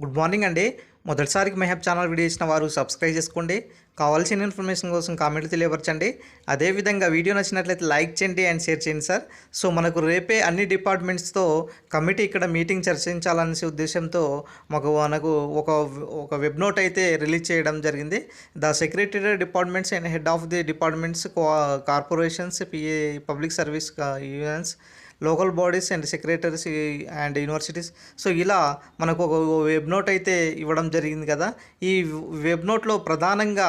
Good morning అండి. మొదటిసారికి Mehab channel video ఇచ్చిన వారు సబ్స్క్రైబ్ చేసుకోండి. కావాల్సిన ఇన్ఫర్మేషన్ కోసం కామెంట్లు తెలియపరచండి. అదేవిధంగా వీడియో నచ్చినట్లయితే లైక్ చేయండి అండ్ షేర్ చేయండి సార్. సో మనకు రేపే అన్ని డిపార్ట్మెంట్స్తో కమిటీ ఇక్కడ మీటింగ్ చర్చించాలనే ఉద్దేశంతో మాకు మనకు ఒక ఒక వెబ్ నోట్ అయితే రిలీజ్ చేయడం జరిగింది. The secretary departments and head of the departments corporations PA public service unions local bodies and secretaries and universities. So ఇలా మనకు ఒక వెబ్ నోట్ అయితే ఇవ్వడం జరిగింది కదా. ఈ వెబ్ నోట్లో ప్రధానంగా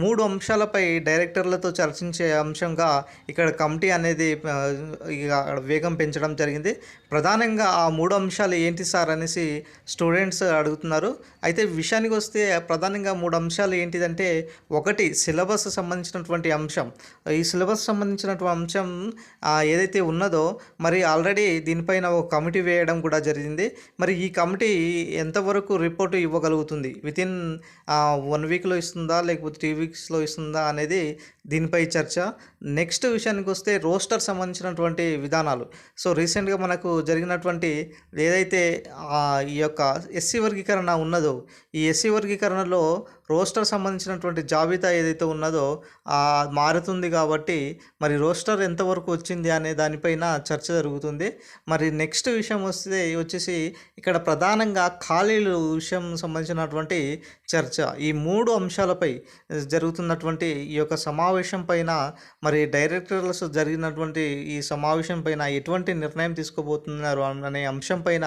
మూడు అంశాలపై డైరెక్టర్లతో చర్చించే అంశంగా ఇక్కడ కమిటీ అనేది ఇక వేగం పెంచడం జరిగింది. ప్రధానంగా ఆ మూడు అంశాలు ఏంటి సార్ అనేసి స్టూడెంట్స్ అడుగుతున్నారు. అయితే విషయానికి వస్తే ప్రధానంగా మూడు అంశాలు ఏంటిదంటే ఒకటి సిలబస్ సంబంధించినటువంటి అంశం. ఈ సిలబస్ సంబంధించినటువంటి అంశం ఏదైతే ఉన్నదో మరి ఆల్రెడీ దీనిపైన ఒక కమిటీ వేయడం కూడా జరిగింది. మరి ఈ కమిటీ ఎంతవరకు రిపోర్ట్ ఇవ్వగలుగుతుంది? వితిన్ వన్ వీక్లో ఇస్తుందా? లేకపోతే టీవీ వీక్స్లో ఇస్తుందా అనేది దీనిపై చర్చ. నెక్స్ట్ విషయానికి వస్తే రోస్టర్ సంబంధించినటువంటి విధానాలు. సో రీసెంట్గా మనకు జరిగినటువంటి ఏదైతే ఈ యొక్క ఎస్సీ వర్గీకరణ ఉన్నదో ఈ ఎస్సీ వర్గీకరణలో రోస్టర్ సంబంధించినటువంటి జాబితా ఏదైతే ఉన్నదో మారుతుంది కాబట్టి మరి రోస్టర్ ఎంతవరకు వచ్చింది అనే దానిపైన చర్చ జరుగుతుంది. మరి నెక్స్ట్ విషయం వస్తే వచ్చేసి ఇక్కడ ప్రధానంగా ఖాళీలు విషయం సంబంధించినటువంటి చర్చ. ఈ మూడు అంశాలపై జరుగుతున్నటువంటి ఈ యొక్క సమావేశం పైన మరి డైరెక్టర్స్ జరిగినటువంటి ఈ సమావేశం పైన ఎటువంటి నిర్ణయం తీసుకోబోతున్నారు అనే అంశం పైన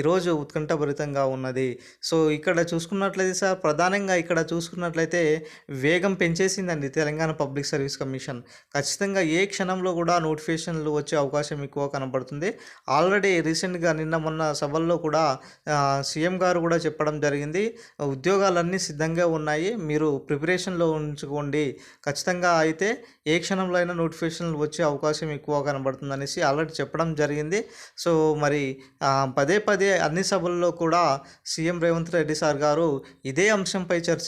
ఈరోజు ఉత్కంఠభరితంగా ఉన్నది. సో ఇక్కడ చూసుకున్నట్లయితే సార్ ప్రధానంగా ఇక్కడ ఇక్కడ చూసుకున్నట్లయితే వేగం పెంచేసిందండి తెలంగాణ పబ్లిక్ సర్వీస్ కమిషన్. ఖచ్చితంగా ఏ క్షణంలో కూడా నోటిఫికేషన్లు వచ్చే అవకాశం ఎక్కువ కనబడుతుంది. ఆల్రెడీ రీసెంట్గా నిన్న మొన్న సభల్లో కూడా సీఎం గారు కూడా చెప్పడం జరిగింది. ఉద్యోగాలన్నీ సిద్ధంగా ఉన్నాయి. మీరు ప్రిపరేషన్లో ఉంచుకోండి. ఖచ్చితంగా అయితే ఏ క్షణంలో అయినా నోటిఫికేషన్లు వచ్చే అవకాశం ఎక్కువ కనబడుతుంది అనేసి ఆల్రెడీ చెప్పడం జరిగింది. సో మరి పదే పదే అన్ని సభల్లో కూడా సీఎం రేవంత్ రెడ్డి సార్ గారు ఇదే అంశంపై చర్చ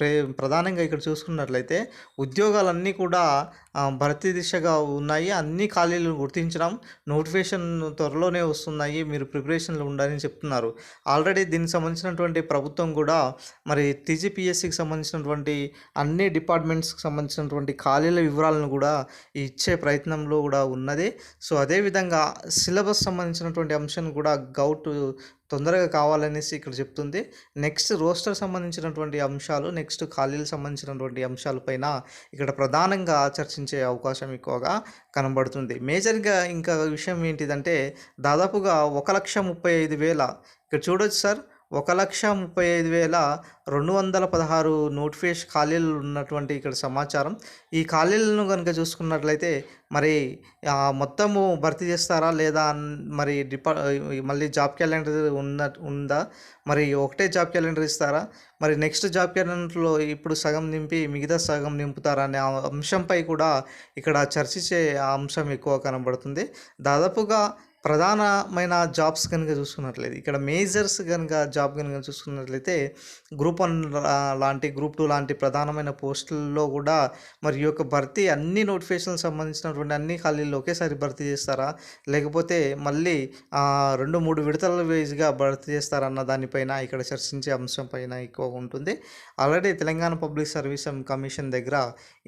ప్రే ప్రధానంగా ఇక్కడ చూసుకున్నట్లయితే ఉద్యోగాలన్నీ కూడా భర్తీ దిశగా ఉన్నాయి. అన్ని ఖాళీలు గుర్తించడం నోటిఫికేషన్ త్వరలోనే వస్తున్నాయి. మీరు ప్రిపరేషన్లో ఉండాలని చెప్తున్నారు. ఆల్రెడీ దీనికి సంబంధించినటువంటి ప్రభుత్వం కూడా మరి టీజీపీఎస్సికి సంబంధించినటువంటి అన్ని డిపార్ట్మెంట్స్కి సంబంధించినటువంటి ఖాళీల వివరాలను కూడా ఇచ్చే ప్రయత్నంలో కూడా ఉన్నది. సో అదేవిధంగా సిలబస్ సంబంధించినటువంటి అంశం కూడా గౌట్ తొందరగా కావాలనేసి ఇక్కడ చెప్తుంది. నెక్స్ట్ రోస్టర్ సంబంధించినటువంటి అంశాలు నెక్స్ట్ ఖాళీలకు సంబంధించినటువంటి అంశాలపైన ఇక్కడ ప్రధానంగా కనిపించే అవకాశం ఎక్కువగా కనబడుతుంది. మేజర్గా ఇంకా విషయం ఏంటిదంటే దాదాపుగా ఒక లక్ష ముప్పై ఐదు వేల. ఇక్కడ చూడొచ్చు సార్. ఒక లక్ష ముప్పై ఐదు వేల రెండు వందల పదహారు నోటిఫికేషన్ ఖాళీలు ఉన్నటువంటి ఇక్కడ సమాచారం. ఈ ఖాళీలను కనుక చూసుకున్నట్లయితే మరి మొత్తము భర్తీ చేస్తారా లేదా మరి డిపా మళ్ళీ జాబ్ క్యాలెండర్ ఉన్న ఉందా? మరి ఒకటే జాబ్ క్యాలెండర్ ఇస్తారా? మరి నెక్స్ట్ జాబ్ క్యాలెండర్లో ఇప్పుడు సగం నింపి మిగతా సగం నింపుతారా అనే ఆ అంశంపై కూడా ఇక్కడ చర్చించే ఆ అంశం ఎక్కువ కనబడుతుంది. దాదాపుగా ప్రధానమైన జాబ్స్ కనుక చూసుకున్నట్లయితే ఇక్కడ మేజర్స్ కనుక జాబ్ కనుక చూసుకున్నట్లయితే గ్రూప్ వన్ లాంటి గ్రూప్ టూ లాంటి ప్రధానమైన పోస్టుల్లో కూడా మరి యొక్క భర్తీ అన్ని నోటిఫికేషన్ సంబంధించినటువంటి అన్ని ఖాళీలు ఒకేసారి భర్తీ చేస్తారా? లేకపోతే మళ్ళీ రెండు మూడు విడతల వేజ్గా భర్తీ చేస్తారన్న దానిపైన ఇక్కడ చర్చించే అంశం పైన ఎక్కువ ఉంటుంది. Already Telangana public service commission దగ్గర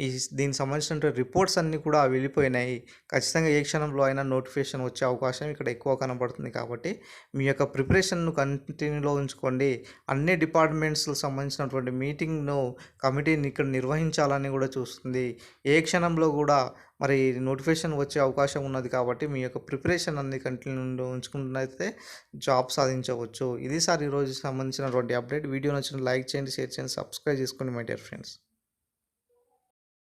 ఈ దీనికి సంబంధించినటువంటి రిపోర్ట్స్ అన్నీ కూడా వెళ్ళిపోయినాయి. ఖచ్చితంగా ఏ క్షణంలో అయినా నోటిఫికేషన్ వచ్చే అవకాశం ఇక్కడ ఎక్కువ కనబడుతుంది కాబట్టి మీ యొక్క ప్రిపరేషన్ను కంటిన్యూలో ఉంచుకోండి. అన్ని డిపార్ట్మెంట్స్ సంబంధించినటువంటి మీటింగ్ను కమిటీని ఇక్కడ నిర్వహించాలని కూడా చూస్తుంది. ఏ క్షణంలో కూడా మరి నోటిఫికేషన్ వచ్చే అవకాశం ఉన్నది కాబట్టి మీ యొక్క ప్రిపరేషన్ అన్ని కంటిన్యూ ఉంచుకున్నట్లయితే జాబ్ సాధించవచ్చు. ఇది సార్ ఈరోజు సంబంధించినటువంటి అప్డేట్. వీడియో నచ్చిన లైక్ చేయండి షేర్ చేయండి సబ్స్క్రైబ్ చేసుకోండి మై డియర్ ఫ్రెండ్స్.